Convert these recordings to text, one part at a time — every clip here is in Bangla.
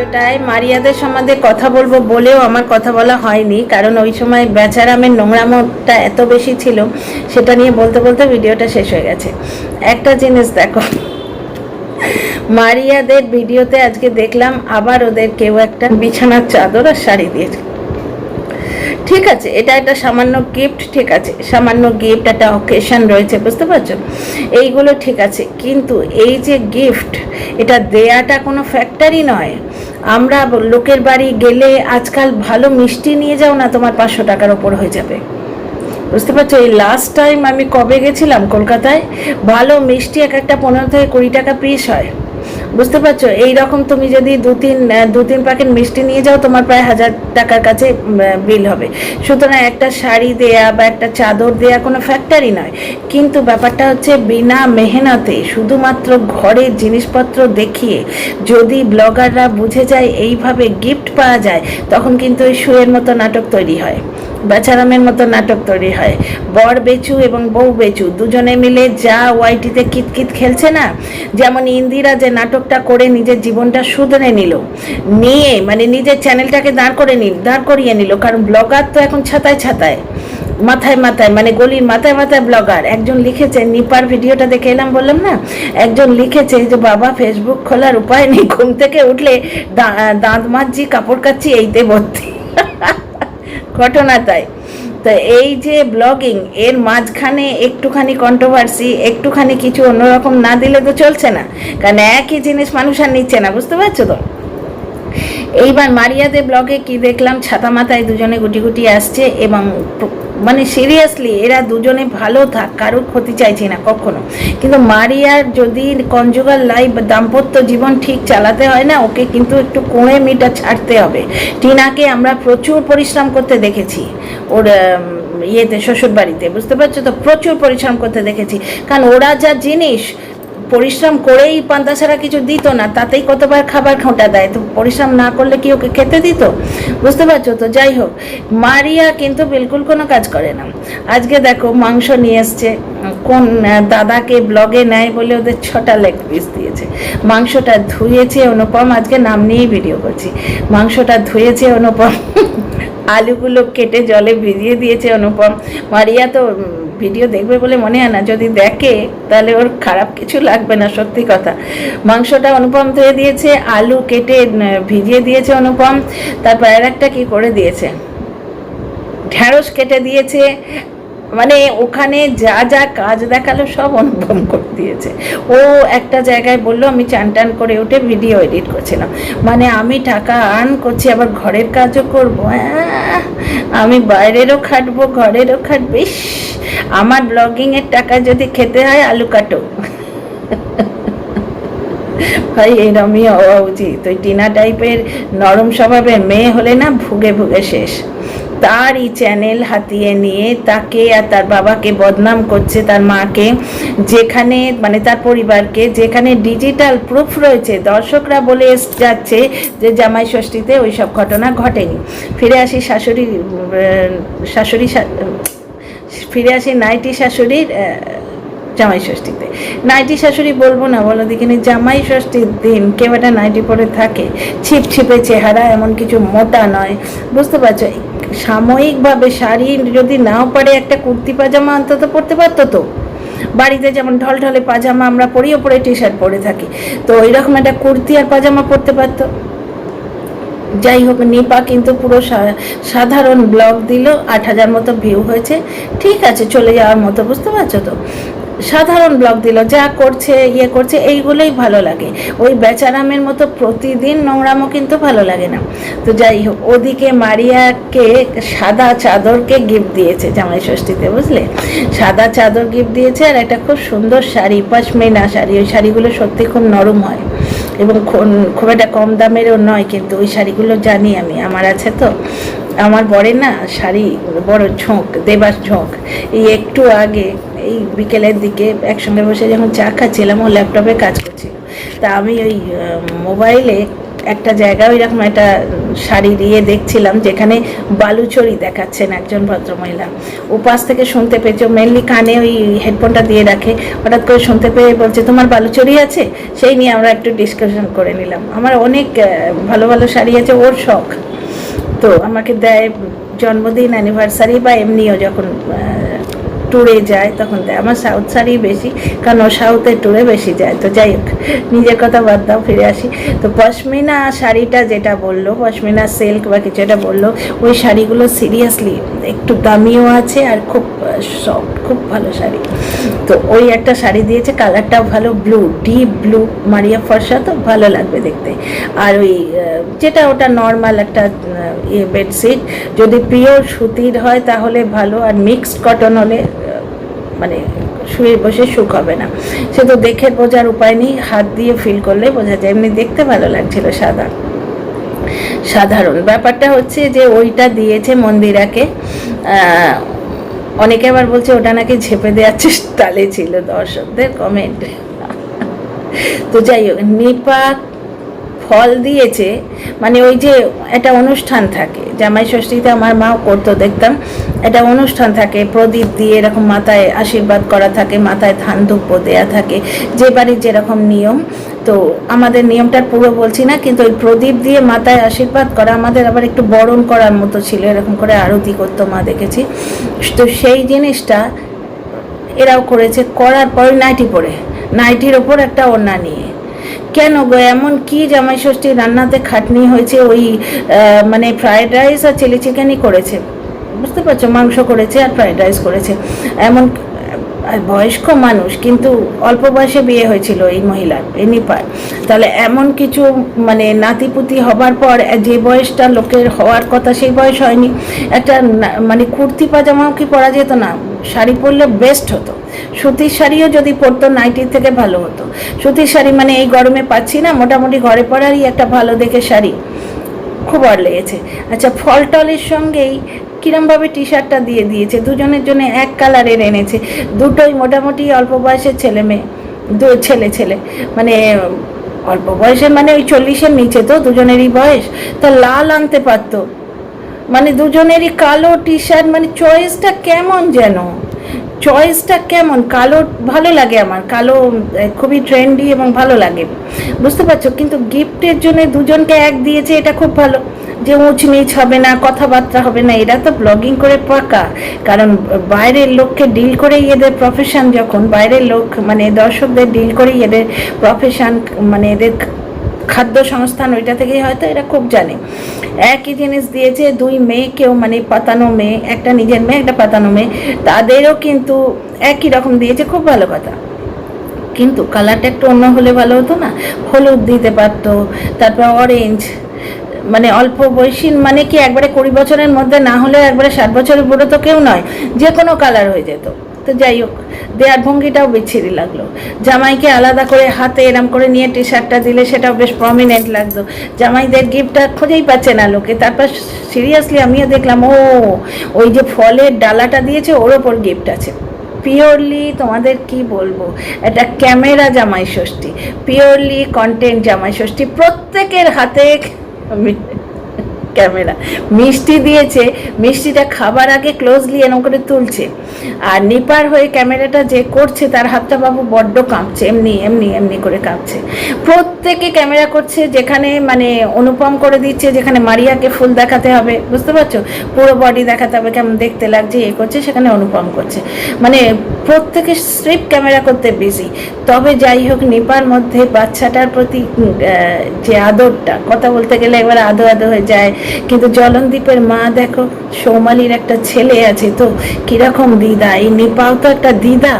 ভিডিওটায় মারিয়াদের সম্বন্ধে কথা বলব বলেও আমার কথা বলা হয়নি, কারণ ওই সময় বেচারামের নোংরামোটা এত বেশি ছিল, সেটা নিয়ে বলতে বলতে ভিডিওটা শেষ হয়ে গেছে। একটা জিনিস দেখো, মারিয়াদের ভিডিওতে আজকে দেখলাম আবার ওদের কেউ একটা বিছানার চাদর আর শাড়ি দিয়েছে। ঠিক আছে, এটা একটা সামান্য গিফট ঠিক আছে, সামান্য গিফট একটা অকেশন রয়েছে, বুঝতে পারছ? এইগুলো ঠিক আছে, কিন্তু এই যে গিফট এটা দেয়াটা কোনো ফ্যাক্টরি নয়। আমরা লোকের বাড়ি গেলে আজকাল ভালো মিষ্টি নিয়ে যাও না, তোমার পাঁচশো টাকার ওপর হয়ে যাবে। বুঝতে পারছ? এই লাস্ট টাইম আমি কবে গেছিলাম কলকাতায়, ভালো মিষ্টি এক একটা পনেরো থেকে কুড়ি টাকা পিস হয়। বুঝতে পারছ? এই রকম তুমি যদি দু তিন দু তিন প্যাকেট মিষ্টি নিয়ে যাও, তোমার প্রায় হাজার টাকার কাছে বিল হবে। সুতরাং একটা শাড়ি দেয়া বা একটা চাদর দেয়া কোনো ফ্যাক্টরি নয়। কিন্তু ব্যাপারটা হচ্ছে বিনা মেহনতে শুধুমাত্র ঘরের জিনিসপত্র দেখিয়ে যদি ব্লগাররা বুঝে যায়, এইভাবে গিফট পাওয়া যায়, তখন কিন্তু ওই শুয়ের মতো নাটক তৈরি হয়। বেচারামের মতো নাটক তৈরি হয়। বর বেচু এবং বউ বেচু, দুজনে মিলে যা ওয়াইটিতে কিতকিত খেলছে না, যেমন ইন্দিরা যে নাটকটা করে নিজের জীবনটা শুধরে নিল। নিয়ে মানে নিজের চ্যানেলটাকে দাঁড় করে নিল, দাঁড় করিয়ে নিল, কারণ ব্লগার তো এখন ছাতায় ছাতায়, মাথায় মাথায় মানে গলির মাথায় মাথায় ব্লগার। একজন লিখেছে, নিপার ভিডিওটা দেখে এলাম, বললাম না, একজন লিখেছে যে, বাবা ফেসবুক খোলার উপায় নেই, ঘুম থেকে উঠলে দাঁত মাজছি কাপড় কাচ্ছি এইতে ভর্তি। ঘটনা তাই। তো এই যে ব্লগিং, এর মাঝখানে একটুখানি কন্ট্রোভার্সি একটুখানি কিছু অন্যরকম না দিলে তো চলছে না। কারণ একই জিনিস মানুষ আর নিচ্ছে না, বুঝতে পারছ তো? এইবার মারিয়াদের ব্লগে কি দেখলাম? ছাতা মাথায় দুজনে গুটি গুটি আসছে এবং মানে সিরিয়াসলি এরা দুজনে ভালো থাক, কারোর ক্ষতি চাইছি না, কখনো। কিন্তু মারিয়ার যদি কনজুগাল লাইফ দাম্পত্য জীবন ঠিক চালাতে হয় না, ওকে কিন্তু একটু কোঁড়ে মিটা ছাড়তে হবে। টিনাকে আমরা প্রচুর পরিশ্রম করতে দেখেছি ওর ইয়েতে শ্বশুর বাড়িতে বুঝতে পারছ তো? প্রচুর পরিশ্রম করতে দেখেছি। কারণ ওরা যা জিনিস পরিশ্রম করেই পান্তা ছাড়া কিছু দিত না, তাতেই কতবার খাবার খোঁটা দেয়। তো পরিশ্রম না করলে কি ওকে খেতে দিত? বুঝতে পারছ তো? যাই হোক, মারিয়া কিন্তু বিলকুল কোনো কাজ করে না। আজকে দেখো মাংস নিয়ে এসছে। কোন দাদাকে ব্লগে নেয় বলে ওদের ছটা লেগ পিস দিয়েছে। মাংসটা ধুয়েছে অনুপম, আজকে নাম নিয়েই ভিডিও করছি। মাংসটা ধুয়েছে অনুপম। আলুগুলো কেটে জলে ভিজিয়ে দিয়েছে অনুপম। মারিয়া তো ভিডিও দেখবে বলে মনে হয় না। যদি দেখে, তাহলে ওর খারাপ কিছু লাগবে না, সত্যি কথা। মাংসটা অনুপম ধুয়ে দিয়েছে, আলু কেটে ভিজিয়ে দিয়েছে অনুপম। তারপর আর একটা কি করে দিয়েছে? ঢ্যাঁড়স কেটে দিয়েছে মানে ওখানে যা যা কাজ দেখাল সব অনুপম করে দিয়েছে। ও একটা জায়গায় বলল, আমি চান টান করে উঠে ভিডিও এডিট করছিলাম। মানে আমি টাকা আর্ন করছি, আবার ঘরের কাজও করব। আমি বাইরেরও খাটবো, ঘরেরও খাটবো। আমার ব্লগিংয়ের টাকা যদি খেতে হয়, আলু কাটো। ভাই, এরমই হওয়া উচিত। ওই টিনা টাইপের নরম স্বভাবের মেয়ে হলে না ভুগে ভুগে শেষ। তারই চ্যানেল হাতিয়ে নিয়ে তাকে আর তার বাবাকে বদনাম করছে তার মাকে। যেখানে মানে তার পরিবারকে, যেখানে ডিজিটাল প্রুফ রয়েছে। দর্শকরা বলে যাচ্ছে যে জামাই ষষ্ঠীতে ওই সব ঘটনা ঘটেনি। ফিরে আসি শাশুড়ি শাশুড়ি ফিরে আসি নাইটি শাশুড়ির জামাই ষষ্ঠীতে। নাইটি শাশুড়ি বলব না, বলো দেখিনি, জামাই ষষ্ঠীর দিন কেউ একটা নাইটি পরে থাকে, ছিপ ছিপে চেহারা, এমন কিছু মোটা নয়। বুঝতে পারছ? সাময়িকভাবে শাড়ি যদি নাও পারে একটা কুর্তি, পাজামা অন্তত পরতে পারতো তো? বাড়িতে যেমন ঢলঢলে পাজামা আমরা পরি ওপরে টি শার্ট পরে থাকি, তো এরকম একটা কুর্তি আর পাজামা পরতে পারতো? যাই হোক, নিপা কিন্তু পুরো সাধারণ ব্লগ দিল, আট হাজার মতো ভিউ হয়েছে। ঠিক আছে, চলে যাওয়ার মতো, বুঝতে পারছ তো? সাধারণ ব্লগ দিল, যা করছে ইয়ে করছে, এইগুলোই ভালো লাগে। ওই বেচারামের মতো প্রতিদিন নোংরামো কিন্তু ভালো লাগে না। তো যাই হোক, ওদিকে মারিয়াকে সাদা চাদরকে গিফট দিয়েছে জামাই ষষ্ঠীতে, বুঝলে? সাদা চাদর গিফট দিয়েছে, আর একটা খুব সুন্দর শাড়ি, পশমিনা শাড়ি, ওই শাড়িগুলো সত্যি খুব নরম হয়। এবং খুব একটা কম দামেরও নয়, কিন্তু ওই শাড়িগুলো জানি আমি, আমার আছে তো। আমার বরে না শাড়ি বড় ঝোঁক, দেবার ঝোঁক। এই একটু আগে, এই বিকেলের দিকে একসঙ্গে বসে যখন চা খাচ্ছিলাম, ও ল্যাপটপে কাজ করছিল। তা আমি ওই মোবাইলে একটা জায়গায় ওইরকম একটা শাড়ি দিয়ে দেখছিলাম যেখানে বালুচরি দেখাচ্ছেন একজন ভদ্রমহিলা। উপাস থেকে শুনতে পেয়েছে মেনলি কানে ওই হেডফোনটা দিয়ে রাখে। হঠাৎ করে শুনতে পেয়ে বলছে, তোমার বালুচরি আছে? সেই নিয়ে আমরা একটু ডিসকাশন করে নিলাম। আমার অনেক ভালো ভালো শাড়ি আছে, ওর শখ। তো আমাকে দেয় জন্মদিন অ্যানিভার্সারি বা এমনিও যখন ট্যুরে যায়, তখন দেয় আমার সাউথ শাড়ি বেশি, কারণ ও সাউথের ট্যুরে বেশি যায়। তো যাই হোক, নিজের কথা বাদ দাও, ফিরে আসি। তো পশমিনা শাড়িটা যেটা বলল, পশমিনা সিল্ক বা কিছু এটা বলল, ওই শাড়িগুলো সিরিয়াসলি একটু দামিও আছে আর খুব সফট খুব ভালো শাড়ি। তো ওই একটা শাড়ি দিয়েছে কালারটাও ভালো ব্লু ডিপ ব্লু মারিয়া ফর্সা, তো ভালো লাগবে দেখতে। আর ওই যেটা ওটা নর্মাল একটা ইয়ে বেডশিট যদি পিওর সুতির হয় তাহলে ভালো, আর মিক্সড কটন হলে মানে শুয়ে বসে সুখ হবে না। সে তো দেখে বোঝার উপায় নেই, হাত দিয়ে ফিল করলে বোঝা যায়। এমনি দেখতে ভালো লাগছিল সাদা। সাধারণ। ব্যাপারটা হচ্ছে যে ওইটা দিয়েছে মন্দিরাকে। অনেকে আবার বলছে ওটা নাকি ঝেপে দেওয়ার চেষ্টালে ছিল দর্শকদের কমেন্ট তো যাই হোক, নিপা ফল দিয়েছে মানে ওই যে একটা অনুষ্ঠান থাকে। জামাই ষষ্ঠীতে আমার মাও করতো দেখতাম, একটা অনুষ্ঠান থাকে, প্রদীপ দিয়ে এরকম মাথায় আশীর্বাদ করা থাকে, মাথায় ধান ধূপ দেওয়া থাকে, যে বাড়ির যেরকম নিয়ম। তো আমাদের নিয়মটার পুরো বলছি না, কিন্তু ওই প্রদীপ দিয়ে মাথায় আশীর্বাদ করা আমাদের আবার একটু বরণ করার মতো ছিল, এরকম করে আরতি করতো মা দেখেছি। তো সেই জিনিসটা এরাও করেছে, করার পর নাইটি পরে, নাইটির ওপর একটা ওড়না নিয়ে। কেন গো? এমন কি জামাই ষষ্ঠী রান্নাতে খাটনি হয়েছে? ওই মানে ফ্রায়েড রাইস আর চিলি চিকেনই করেছে। বুঝতে পারছ? মাংস করেছে আর ফ্রায়েড রাইস করেছে। এমন আর বয়স্ক মানুষ, কিন্তু অল্প বয়সে বিয়ে হয়েছিল এই মহিলার এই নিপার তাহলে এমন কিছু মানে নাতিপুতি হবার পর যে বয়সটা লোকের হওয়ার কথা, সেই বয়স হয়নি। একটা মানে কুর্তি পাজামাও কি পরা যেত না? শাড়ি পরলে বেস্ট হতো। সুতির শাড়িও যদি পরতো নাইটির থেকে ভালো হতো। সুতির শাড়ি মানে এই গরমে পাচ্ছি না, মোটামুটি ঘরে পরারই একটা ভালো দেখে শাড়ি। খুব আর লেগেছে। আচ্ছা ফল টলের সঙ্গেই কিরমভাবে টি শার্টটা দিয়ে দিয়েছে? দুজনের জন্য এক কালারের এনেছে। দুটোই মোটামুটি অল্প বয়সের ছেলে মেয়ে, দু ছেলে ছেলে। মানে অল্প বয়সের মানে ওই চল্লিশের নিচে তো, দুজনেরই বয়স। তা লাল আনতে পারতো। মানে দুজনেরই কালো টি শার্ট মানে চয়েসটা কেমন যেন? চয়েসটা কেমন? কালো ভালো লাগে আমার, কালো খুবই ট্রেন্ডি এবং ভালো লাগে। বুঝতে পারছ? কিন্তু গিফটের জন্য দুজনকে এক দিয়েছে, এটা খুব ভালো। যে উঁচ নিচ হবে না, কথাবার্তা হবে না, এরা তো ব্লগিং করে পাকা। কারণ বাইরের লোককে ডিল করেই এদের প্রফেশন যখন, বাইরের লোক মানে দর্শকদের ডিল করেই এদের প্রফেশন মানে এদের খাদ্য সংস্থান, ওইটা থেকেই হয়তো এরা খুব জানে। একই জিনিস দিয়েছে, দুই মেয়েকেও মানে পাতানো মেয়ে, একটা নিজের মেয়ে, একটা পাতানো মেয়ে। তাদেরও কিন্তু একই রকম দিয়েছে, খুব ভালো কথা। কিন্তু কালারটা একটু অন্য হলে ভালো হতো না? হলুদ দিতে পারতো, তারপর অরেঞ্জ মানে অল্প বয়সী মানে কি একবারে কুড়ি বছরের মধ্যে না হলে একবারে ষাট বছরের বুড়ো তো কেউ নয়, যে কোনো কালার হয়ে যেত। তো যাই হোক, দেয়ার ভঙ্গিটাও বিচ্ছিরি লাগল। জামাইকে আলাদা করে হাতে এরম করে নিয়ে টি শার্টটা দিলে সেটাও বেশ প্রমিনেন্ট লাগতো জামাইদের গিফটটা খুঁজেই পাচ্ছে না লোকে। তারপর সিরিয়াসলি আমিও দেখলাম, ও, ওই যে ফলের ডালাটা দিয়েছে, ওর ওপর গিফট আছে। পিওরলি তোমাদের কি বলব? এটা ক্যামেরা জামাই ষষ্ঠী। পিওরলি কন্টেন্ট জামাই ষষ্ঠী। প্রত্যেকের হাতে ক্যামেরা। মিষ্টি দিয়েছে, মিষ্টিটা খাবার আগে ক্লোজলি এরকম করে তুলছে। আর নিপার হয়ে ক্যামেরাটা যে করছে, তার হাতটা বাবু বড্ড কাঁপছে, এমনি এমনি এমনি করে কাঁপছে। প্রত্যেকে ক্যামেরা করছে, যেখানে মানে অনুপম করে দিচ্ছে, যেখানে মারিয়াকে ফুল দেখাতে হবে, বুঝতে পারছ? পুরো বডি দেখাতে হবে, কেমন দেখতে লাগছে, এ করছে, সেখানে অনুপম করছে। মানে প্রত্যেকে স্ট্রিপ ক্যামেরা করতে বিজি তবে যাই হোক, নিপার মধ্যে বাচ্চাটার প্রতি যে আদরটা, কথা বলতে গেলে এবার আদো আদো হয়ে যায় কিন্তু জলনদীপের মা দেখো, সৌমালির একটা ছেলে আছে তো, কীরকম দিদা, এই নিপাও তো একটা দিদা,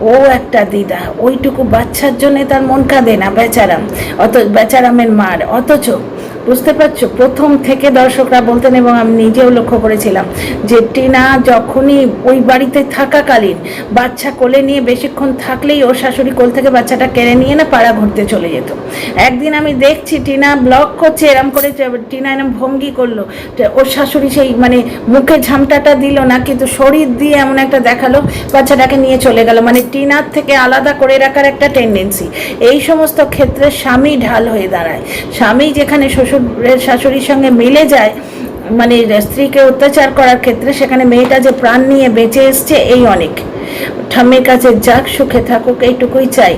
ও একটা দিদা, ওইটুকু বাচ্চার জন্যে তার মন কাঁদে না বেচারাম, অত বেচারামের মার, অথচ বুঝতে পারছ? প্রথম থেকে দর্শকরা বলতেন এবং আমি নিজেও লক্ষ্য করেছিলাম যে টিনা যখনই ওই বাড়িতে থাকাকালীন বাচ্চা কোলে নিয়ে বেশিক্ষণ থাকলেই ওর শাশুড়ি কোল থেকে বাচ্চাটা কেড়ে নিয়ে না পাড়া ঘুরতে চলে যেত। একদিন আমি দেখছি টিনা ব্লক করছে, এরম করে টিনা এরম ভঙ্গি করল। ওর শাশুড়ি সেই মানে মুখে ঝামটাটা দিল না, কিন্তু শরীর দিয়ে এমন একটা দেখাল, বাচ্চাটাকে নিয়ে চলে গেল। মানে টিনার থেকে আলাদা করে রাখার একটা টেন্ডেন্সি এই সমস্ত ক্ষেত্রে স্বামী ঢাল হয়ে দাঁড়ায়। স্বামী যেখানে শ্বশুরের শাশুড়ির সঙ্গে মিলে যায় মানে স্ত্রীকে অত্যাচার করার ক্ষেত্রে সেখানে মেয়েটা যে প্রাণ নিয়ে বেঁচে এসছে, এই অনেক। ঠাম্মির কাছে যাক, সুখে থাকুক, এইটুকুই চাই।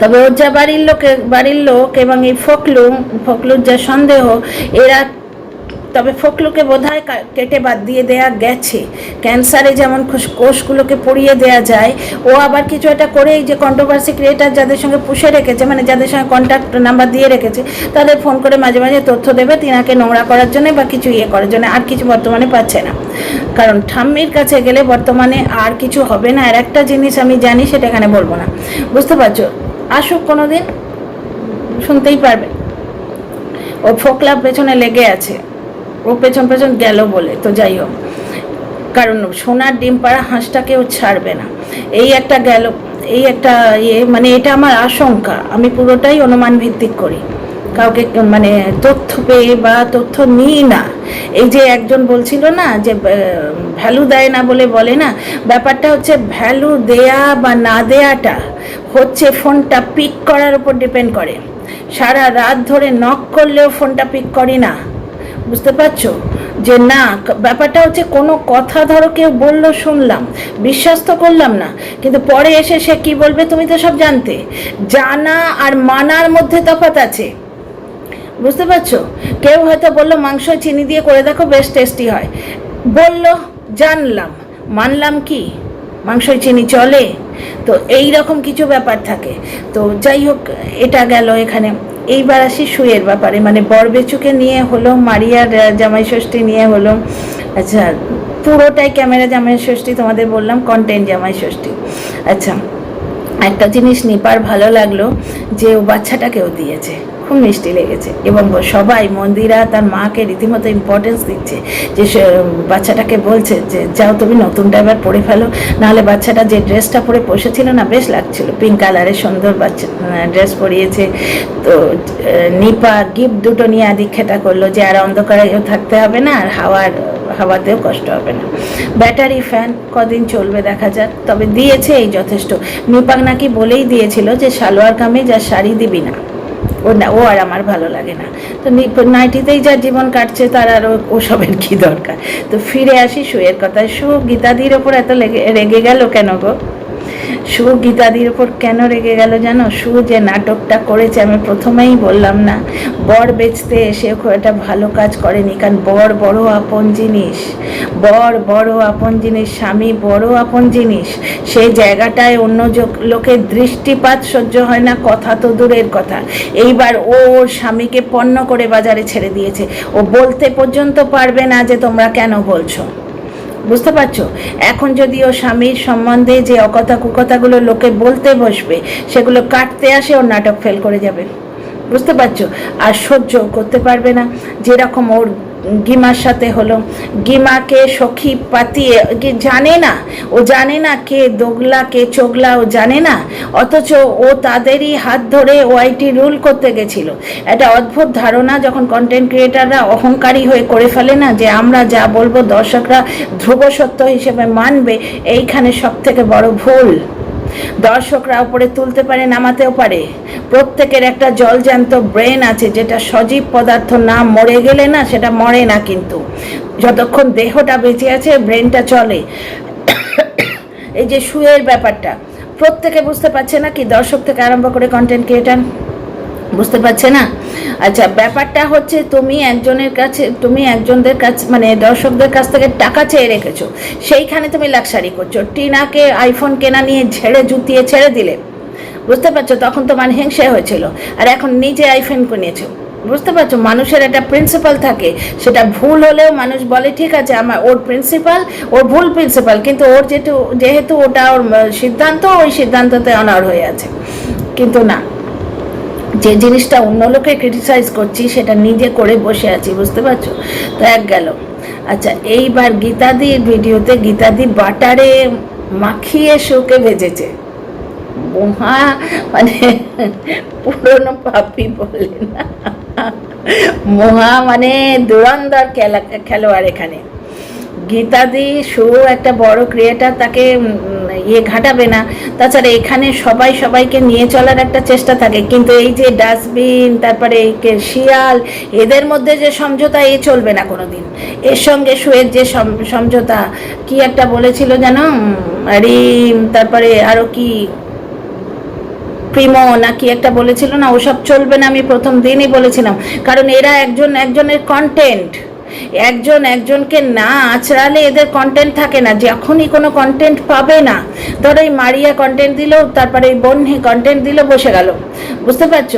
তবে ওর যা বাড়ির লোকে বাড়ির লোক এবং এই ফকলু ফকলুর যা সন্দেহ, এরা তবে ফকলুকে বোধহয় কেটে বাদ দিয়ে দেয়া গেছে। ক্যান্সারে যেমন কোষগুলোকে পড়িয়ে দেয়া যায়, ও আবার কিছু একটা করে যে কন্ট্রোভার্সি ক্রিয়েটার যাদের সঙ্গে পুষে রেখেছে মানে যাদের সঙ্গে কন্ট্যাক্ট নাম্বার দিয়ে রেখেছে, তাদের ফোন করে মাঝে মাঝে তথ্য দেবে তিনাকে নোংরা করার জন্য বা কিছু ইয়ে করার জন্য, আর কিছু বর্তমানে পাচ্ছে না। কারণ ঠাম্মির কাছে গেলে বর্তমানে আর কিছু হবে না, আর একটা জিনিস আমি জানি সেটা এখানে বলব না। বুঝতে পারছ? আসুক কোনো দিন শুনতেই পারবে। ও ফোকলা পেছনে লেগে আছে। ও পেছন পেছন গেল বলে, তো যাই হোক। কারণ সোনার ডিম পাড়া হাঁসটাকে ও ছাড়বে না। এই একটা গেল, এই একটা ইয়ে মানে এটা আমার আশঙ্কা। আমি পুরোটাই অনুমান ভিত্তিক করি। কাউকে মানে তথ্য পেয়ে বা তথ্য নিই না। এই যে একজন বলছিল না যে ভ্যালু দেয় না বলে বলে না, ব্যাপারটা হচ্ছে ভ্যালু দেয়া বা না দেয়াটা হচ্ছে ফোনটা পিক করার উপর ডিপেন্ড করে। সারা রাত ধরে নক করলেও ফোনটা পিক করি না। বুঝতে পারছ? যে না ব্যাপারটা হচ্ছে কোনো কথা ধরো কেউ বলল, শুনলাম বিশ্বাস তো করলাম না। কিন্তু পরে এসে সে কি বলবে তুমি তো সব জানতে। জানা আর মানার মধ্যে তফাৎ আছে। বুঝতে পারছ? কেউ হয়তো বলল, মাংস চিনি দিয়ে করে দেখো বেশ টেস্টি হয়। বলল, জানলাম। মানলাম কি? মাংস চিনি চলে? তো এই রকম কিছু ব্যাপার থাকে। তো যাই হোক, এটা গেল এখানে। এইবার আসি শুয়ের ব্যাপারে। মানে বরবেচুকে নিয়ে হলো, মারিয়ার জামাই ষষ্ঠী নিয়ে হলো। আচ্ছা পুরোটাই ক্যামেরা জামাই ষষ্ঠী তোমাদের বললাম কন্টেন্ট জামাই ষষ্ঠী আচ্ছা একটা জিনিস নিপার ভালো লাগল যে ও বাচ্চাটাকেও দিয়েছে। খুব মিষ্টি লেগেছে। এবং সবাই মন্দিরা তার মাকে রীতিমতো ইম্পর্টেন্স দিচ্ছে যে বাচ্চাটাকে বলছে যে, যাও তুমি নতুনটা এবার পরে ফেলো। নাহলে বাচ্চাটা যে ড্রেসটা পরে বসেছিল না, বেশ লাগছিল। পিঙ্ক কালারের সুন্দর বাচ্চা ড্রেস পরিয়েছে। তো নিপা গিফট দুটো নিয়ে আদিক্ষেতা করল যে, আর অন্ধকারেও থাকতে হবে না, আর হাওয়ার, হাওয়াতেও কষ্ট হবে না। ব্যাটারি ফ্যান কদিন চলবে দেখা যাক, তবে দিয়েছে এই যথেষ্ট। নিপাক নাকি বলেই দিয়েছিল যে, সালোয়ার কামিজ আর শাড়ি দিবি না। ও না, ও আর আমার ভালো লাগে না। তো নাইটিতেই যা জীবন কাটছে, তার আর ওসবের কি দরকার? তো ফিরে আসি, শুয়ের কথায়। সু, গীতাদির ওপর এত লেগে রেগে গেল কেন গো? সু গীতাদির ওপর কেন রেগে গেল জানো? সু যে নাটকটা করেছে, আমি প্রথমেই বললাম না। বর বেচতে এসে খুব একটা ভালো কাজ করেনি, কারণ বর বড় আপন জিনিস। বর বড় আপন জিনিস, স্বামী বড় আপন জিনিস। সেই জায়গাটায় অন্য লোকের দৃষ্টিপাত সহ্য হয় না, কথা তো দূরের কথা। এইবার ও ওর স্বামীকে পণ্য করে বাজারে ছেড়ে দিয়েছে। ও বলতে পর্যন্ত পারবে না যে তোমরা কেন বলছো। বুঝতে পারছ? এখন যদি ও স্বামীর সম্বন্ধে যে অকথা কুকথাগুলো লোকে বলতে বসবে, সেগুলো কাটতে আসে, ওর নাটক ফেল করে যাবে। বুঝতে পারছ? আর সহ্য করতে পারবে না। যেরকম ওর গিমার সাথে হলো। গিমাকে সখী পাতিয়ে জানে না? ও জানে না কে দোগলা, কে চোগলা, ও জানে না। অথচ ও তাদেরই হাত ধরে ওআইটি রুল করতে গেছিল। একটা অদ্ভুত ধারণা যখন কন্টেন্ট ক্রিয়েটাররা অহংকারী হয়ে করে ফেলে না যে আমরা যা বলব দর্শকরা ধ্রুব সত্য হিসেবে মানবে, এইখানে সব থেকে বড় ভুল। দর্শকরা উপরে তুলতে পারে, নামাতেও পারে। প্রত্যেকের একটা জলজ্যান্ত ব্রেন আছে যেটা সজীব পদার্থ না মরে গেলে না সেটা মরে না কিন্তু। যতক্ষণ দেহটা বেঁচে আছে, ব্রেনটা চলে। এই যে শুয়ের ব্যাপারটা, প্রত্যেকে বুঝতে পারছে না কি দর্শক থেকে আরম্ভ করে কন্টেন্ট ক্রিয়েটার বুঝতে পারছে না? আচ্ছা ব্যাপারটা হচ্ছে তুমি একজনের কাছে, তুমি একজনদের কাছে মানে দর্শকদের কাছ থেকে টাকা চেয়ে রেখেছো। সেইখানে তুমি লাক্সারি করছ। টিনাকে আইফোন কেনা নিয়ে ঝেড়ে জুতিয়ে ছেড়ে দিলে। বুঝতে পারছ? তখন তোমার হিংসে হয়েছিল। আর এখন নিজে আইফোন কিনেছো। বুঝতে পারছ? মানুষের একটা প্রিন্সিপাল থাকে। সেটা ভুল হলেও মানুষ বলে, ঠিক আছে, আমার, ওর প্রিন্সিপাল ওর ভুল প্রিন্সিপাল কিন্তু ওর যেহেতু যেহেতু ওটা ওর, সিদ্ধান্ত, ওই সিদ্ধান্ততে অনার হয়ে আছে। কিন্তু না। যে জিনিসটা অন্য লোকে ক্রিটিসাইজ করছি, সেটা নিজে করে বসে আছি, বুঝতে পারছ? তো এক গেল। আচ্ছা এইবার গীতাদির ভিডিওতে গীতাদি বাটারে মাখিয়ে শোকে ভেজেছে। মহা মানে পুরনো পাপি বলে না। মহা মানে দুরন্দর খেলা খেলোয়াড় এখানে। গীতাদি শো একটা বড় ক্রিয়েটার তাকে ইয়ে ঘাটাবে না। তাছাড়া এখানে সবাই সবাইকে নিয়ে চলার একটা চেষ্টা থাকে। কিন্তু এই যে ডাস্টবিন, তারপরে শিয়াল, এদের মধ্যে যে সমঝোতা, এ চলবে না কোনো দিন এর সঙ্গে শুয়ের যে সম- সমঝোতা, কি একটা বলেছিল যেন? রিম, তারপরে আরও কি? প্রিমো নাকি একটা বলেছিল না? ওসব চলবে না, আমি প্রথম দিনই বলেছিলাম। কারণ এরা একজন, একজনের কন্টেন্ট একজন একজনকে না আচড়ালে এদের কন্টেন্ট থাকে না। যখনই কোনো কন্টেন্ট পাবে না, ধরো এই মারিয়া কন্টেন্ট দিল, তারপরে এই বন্যে কন্টেন্ট দিল, বসে গেল। বুঝতে পারছ?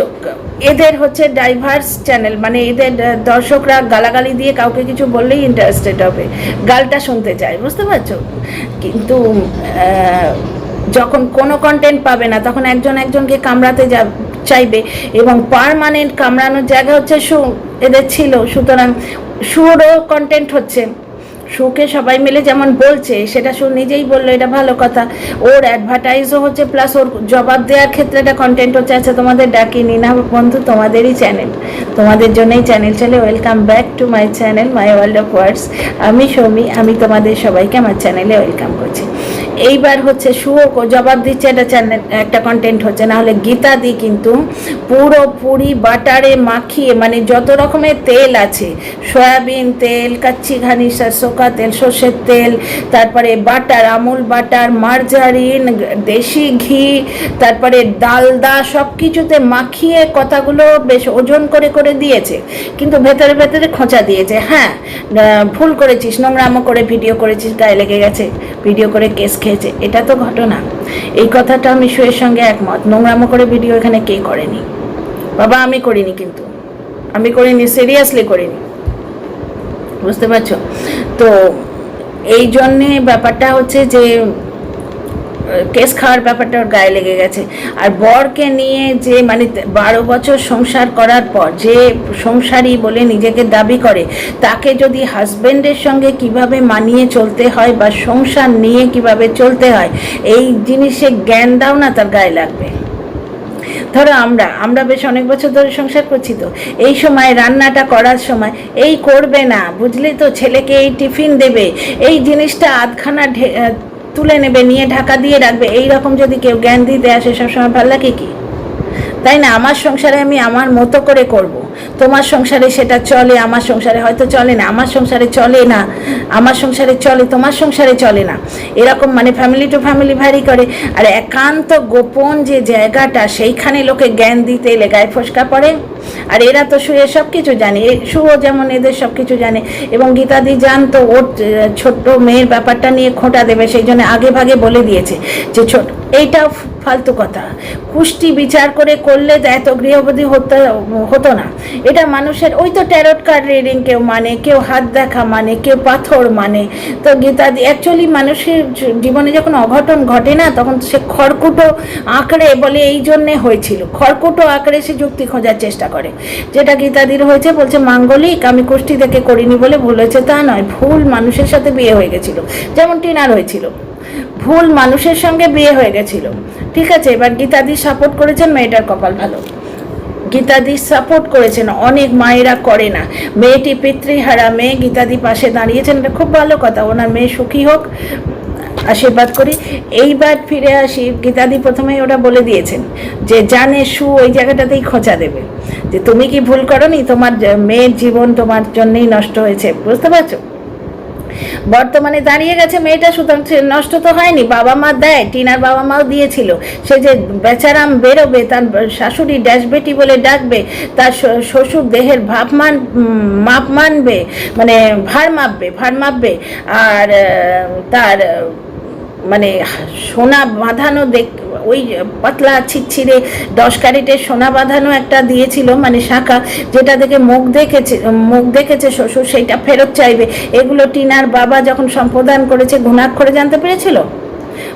এদের হচ্ছে ডাইভার্স চ্যানেল মানে এদের দর্শকরা গালাগালি দিয়ে কাউকে কিছু বললেই ইন্টারেস্টেড হবে। গালটা শুনতে চায়, বুঝতে পারছ? কিন্তু যখন কোনো কন্টেন্ট পাবে না, তখন একজন একজনকে কামড়াতে যা চাইবে এবং পারমানেন্ট কামড়ানোর জায়গা হচ্ছে শু এদের ছিল, সুতরাং সুরও কন্টেন্ট হচ্ছে। সুকে সবাই মিলে যেমন বলছে, সেটা সু নিজেই বলল, এটা ভালো কথা। ওর অ্যাডভার্টাইজও হচ্ছে প্লাস ওর জবাব দেওয়ার ক্ষেত্রে এটা কন্টেন্ট হচ্ছে আচ্ছা তোমাদের ডাকিনি না বন্ধু, তোমাদেরই চ্যানেল তোমাদের জন্যই চ্যানেল চলে welcome back to my channel my world of words আমি সৌমি, আমি তোমাদের সবাইকে আমার চ্যানেলে ওয়েলকাম করছি। এইবার হচ্ছে ও জবাব দিচ্ছে এটা চ্যানেল একটা কন্টেন্ট হচ্ছে। না হলে গীতাদি কিন্তু পুরোপুরি বাটারে মাখিয়ে মানে যত রকমের তেল আছে, সয়াবিন তেল, কাচ্চি ঘানি সরষোকা তেল, সর্ষের তেল, তারপরে বাটার, আমুল বাটার, মার্জারিন, দেশি ঘি, তারপরে ডালদা সব কিছুতে মাখিয়ে কথাগুলো বেশ ওজন করে করে দিয়েছে। কিন্তু ভেতরে ভেতরে খোঁচা দিয়েছে। হ্যাঁ ভুল করেছিস, নোংরামো করে ভিডিও করেছিস, গায়ে লেগে গেছে। ভিডিও করে কেস খেয়েছে এটা তো ঘটনা। এই কথাটা আমি শুয়ের সঙ্গে একমত। নোংরামো করে ভিডিও এখানে কে করেনি? বাবা, আমি করিনি কিন্তু। আমি করিনি সিরিয়াসলি করিনি। বুঝতে পারছ? তো এই জন্যে ব্যাপারটা হচ্ছে যে কেস খাওয়ার ব্যাপারটা ওর গায়ে লেগে গেছে। আর বরকে নিয়ে যে মানে বারো বছর সংসার করার পর যে সংসারী বলে নিজেকে দাবি করে, তাকে যদি হাজবেন্ডের সঙ্গে কীভাবে মানিয়ে চলতে হয় বা সংসার নিয়ে কীভাবে চলতে হয়, এই জিনিসে জ্ঞান দাও না, তার গায়ে লাগবে। ধরো আমরা আমরা বেশ অনেক বছর ধরে সংসার করছি তো। এই সময়, রান্নাটা করার সময়, এই করবে না, বুঝলি তো? ছেলেকে এই টিফিন দেবে। এই জিনিসটা আধখানা তুলে নেবে, নিয়ে ঢাকা দিয়ে রাখবে। এই রকম যদি কেউ জ্ঞান দিতে আসে সবসময় ভালো লাগে কি? তাই না? আমার সংসারে আমি আমার মতো করে করব। তোমার সংসারে সেটা চলে, আমার সংসারে হয়তো চলে না। আমার সংসারে চলে না। আমার সংসারে চলে, তোমার সংসারে চলে না। এরকম মানে ফ্যামিলি টু ফ্যামিলি ভ্যারি করে। আর একান্ত গোপন যে জায়গাটা, সেইখানে লোকে জ্ঞান দিতে এলে গায়ে ফসকা পড়ে। আর এরা তো শুয়ে সব কিছু জানে শুও যেমন এদের সব কিছু জানে। এবং গীতাদি জানতো ওর ছোট্ট মেয়ের ব্যাপারটা নিয়ে খোঁটা দেবে, সেই জন্য আগে ভাগে বলে দিয়েছে যে ছোট এইটা ফালতু কথা। কুষ্টি বিচার করে করলে এত গৃহবধি হতে, হতো না। এটা মানুষের, ওই তো ট্যারট কার্ড রিডিং কেউ মানে কেউ হাত দেখা মানে কেউ পাথর মানে। তো গীতা অ্যাকচুয়ালি মানুষের জীবনে যখন অঘটন ঘটে না, তখন সে খড়কুটো আঁকড়ে বলে এই জন্যে হয়েছিল। খড়কুটো আঁকড়ে সে যুক্তি খোঁজার চেষ্টা করে। যেটা গীতাদির হয়েছে, বলছে, মাঙ্গলিক, আমি কুষ্টি থেকে করিনি বলে ভুল হয়েছে তা নয়। ভুল মানুষের সাথে বিয়ে হয়ে গেছিল। যেমন টিনার হয়েছিল ভুল মানুষের সঙ্গে বিয়ে হয়ে গেছিল। ঠিক আছে, এবার গীতাদি সাপোর্ট করেছেন মেয়েটার কপাল ভালো। গীতাদি সাপোর্ট করেছেন, অনেক মায়েরা করে না। মেয়েটি পিতৃহারা, মেয়ে গীতাদি পাশে দাঁড়িয়েছেন, এটা খুব ভালো কথা। ওনার মেয়ে সুখী হোক, আশীর্বাদ করি। এইবার ফিরে আসি, গীতাদি প্রথমেই ওরা বলে দিয়েছেন যে, জানে সু, ওই জায়গাটাতেই খোঁচা দেবে। যে, তুমি কি ভুল করনি? তোমার, মেয়ের জীবন তোমার জন্যই নষ্ট হয়েছে। বুঝতে পারছ? বর্তমানে দাঁড়িয়ে গেছে মেয়েটা, সুতরাং নষ্ট তো হয়নি, বাবা মা দেয়, টিনার বাবা মাও দিয়েছিল। সে যে বেচারাম বেরোবে, তার শাশুড়ি ড্যাশবেটি বলে ডাকবে, তার শ্বশুর দেহের ভাব মান মাপ মানবে মানে ভার মাপবে ভার মাপবে, আর তার মানে সোনা বাঁধানো দেখ, ওই পাতলা ছিচ্ছিরে দশ ক্যারেটের সোনা বাঁধানো একটা দিয়েছিল মানে শাখা, যেটা দেখে মুখ দেখেছে মুখ দেখেছে শ্বশুর, সেইটা ফেরত চাইবে। এগুলো টিনার বাবা যখন সম্প্রদান করেছে গুণাক্ষরে জানতে পেরেছিল?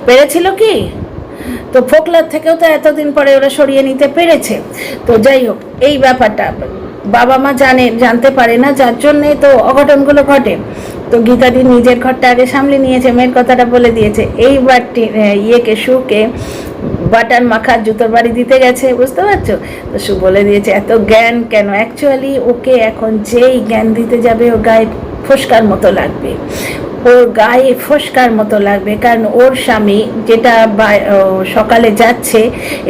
পেরেছিল কি? তো ফোকলার থেকেও তো এতদিন পরে ওরা সরিয়ে নিতে পেরেছে। তো যাই হোক, এই ব্যাপারটা বাবা মা জানে, জানতে পারে না, যার জন্যে তো অঘটনগুলো ঘটে। তো গীতাদি নিজের ঘরটা আগে সামলে নিয়েছে, মেয়ের কথাটা বলে দিয়েছে। এইবার টি- ইয়েকে, সুকে বাটার মাখা জুতোর বাড়ি দিতে গেছে, বুঝতে পারছ? তো সু বলে দিয়েছে, এত জ্ঞান কেন? অ্যাকচুয়ালি ওকে এখন যেই জ্ঞান দিতে যাবে ও গায়ে ফোসকার মতো লাগবে। ওর গায়ে ফসকার মতো লাগবে, কারণ ওর স্বামী যেটা সকালে যাচ্ছে,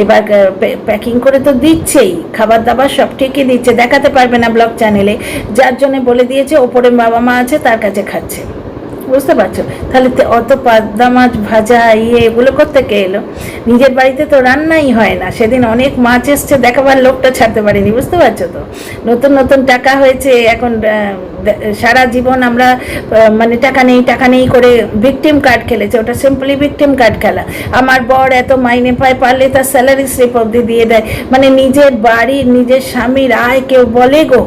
এবার প্যাকিং করে তো দিচ্ছেই খাবার দাবার সব ঠিকই দিচ্ছে, দেখাতে পারবে না ব্লগ চ্যানেলে যার জন্য বলে দিয়েছে, ওপরে বাবা মা আছে, তার কাছে খাচ্ছে। বুঝতে পারছ? তাহলে অত পাবদা মাছ ভাজা ইয়ে এগুলো করতে কে এলো? নিজের বাড়িতে তো রান্নাই হয় না। সেদিন অনেক মাছ এসছে, দেখাবার লোকটা ছাড়তে পারিনি, বুঝতে পারছ তো? নতুন নতুন টাকা হয়েছে, এখন সারা জীবন আমরা মানে টাকা নেই টাকা নেই করে ভিকটিম কার্ড খেলেছে। ওটা সিম্পলি ভিকটিম কার্ড খেলা। আমার বর এত মাইনে পায়, পারলে তার স্যালারি স্লিপ অবধি দিয়ে দেয়। মানে নিজের বাড়ির, নিজের স্বামীর আয় কেউ বলে গো?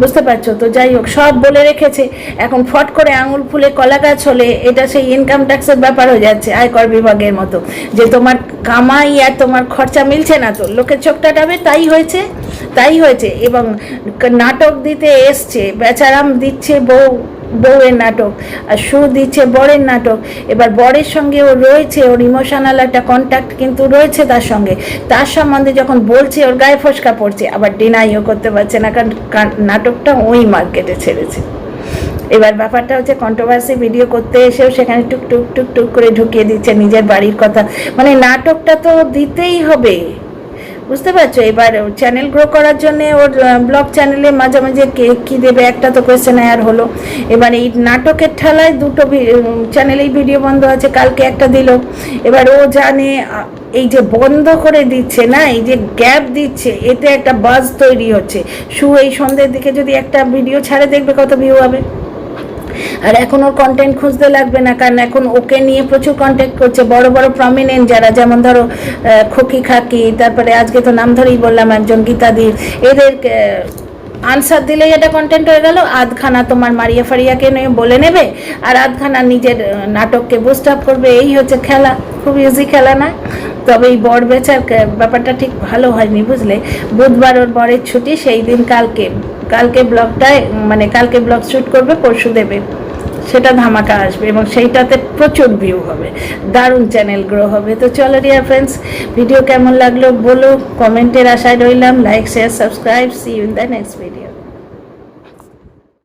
বুঝতে পারছ? তো যাই হোক, সব বলে রেখেছে। এখন ফট করে আঙুল ফুলে কলা গাছ হলে এটা সেই ইনকাম ট্যাক্সের ব্যাপার হয়ে যাচ্ছে আয়কর বিভাগের মতো। যে তোমার কামাই আর তোমার খরচা মিলছে না তো। লোকের চোখটা টাবে তাই হয়েছে তাই হয়েছে। এবং নাটক দিতে এসছে, বেচারাম দিচ্ছে বউ। বউয়ের নাটক, আর সু দিচ্ছে বরের নাটক। এবার বরের সঙ্গে ও রয়েছে, ওর ইমোশনাল একটা কন্ট্যাক্ট কিন্তু রয়েছে তার সঙ্গে। তার সম্বন্ধে যখন বলছে, ওর গায়ে ফসকা পড়ছে, আবার ডিনাইও করতে পারছে না, কারণ নাটকটা ওই মার্কেটে ছেড়েছে। এবার ব্যাপারটা হচ্ছে কন্ট্রোভার্সি ভিডিও করতে এসেও সেখানে টুক টুক টুক টুক করে ঢুকিয়ে দিচ্ছে নিজের বাড়ির কথা। মানে নাটকটা তো দিতেই হবে। বুঝতে পারছ? এবার চ্যানেল গ্রো করার জন্য ওর ব্লগ চ্যানেলে মাঝে মাঝে কে কী দেবে একটা তো কোয়েশ্চেন আর হলো। এবার এই নাটকের ঠেলায় দুটো চ্যানেলেই ভিডিও বন্ধ আছে, কালকে একটা দিল। এবার ও জানে এই যে বন্ধ করে দিচ্ছে না, এই যে গ্যাপ দিচ্ছে, এতে একটা বাজ তৈরি হচ্ছে। শু এই সন্ধ্যের দিকে যদি একটা ভিডিও ছাড়ে, দেখবে কত ভিউ হবে। আর এখন ওর কন্টেন্ট খুঁজতে লাগবে না, কারণ এখন ওকে নিয়ে প্রচুর কন্টেন্ট করছে, বড় বড় প্রমিনেন্ট যারা, যেমন ধরো খকি খোকি, তারপরে আজকে তো নাম ধরেই বললাম একজন গীতাদির এদের আনসার দিলেই এটা কন্টেন্ট হয়ে গেল। আধখানা তোমার মারিয়া ফারিয়াকে নিয়ে বলে নেবে, আর আধখানা নিজের নাটককে বুস্ট আপ করবে। এই হচ্ছে খেলা। খুব ইজি খেলা না। তবে এই বর বেচার ব্যাপারটা ঠিক ভালো হয়নি বুঝলে। বুধবার ওর বরের ছুটি, সেই দিন কালকে কালকে ব্লগটায় মানে কালকে ব্লগ শ্যুট করবে, পরশু দেবে। সেটা ধামাকা আসবে এবং সেইটাতে প্রচুর ভিউ হবে। দারুণ চ্যানেল গ্রো হবে। তো চলো ডিয়ার ফ্রেন্ডস ভিডিও কেমন লাগল বলো? কমেন্টের আশায় রইলাম। Like share subscribe see in the next video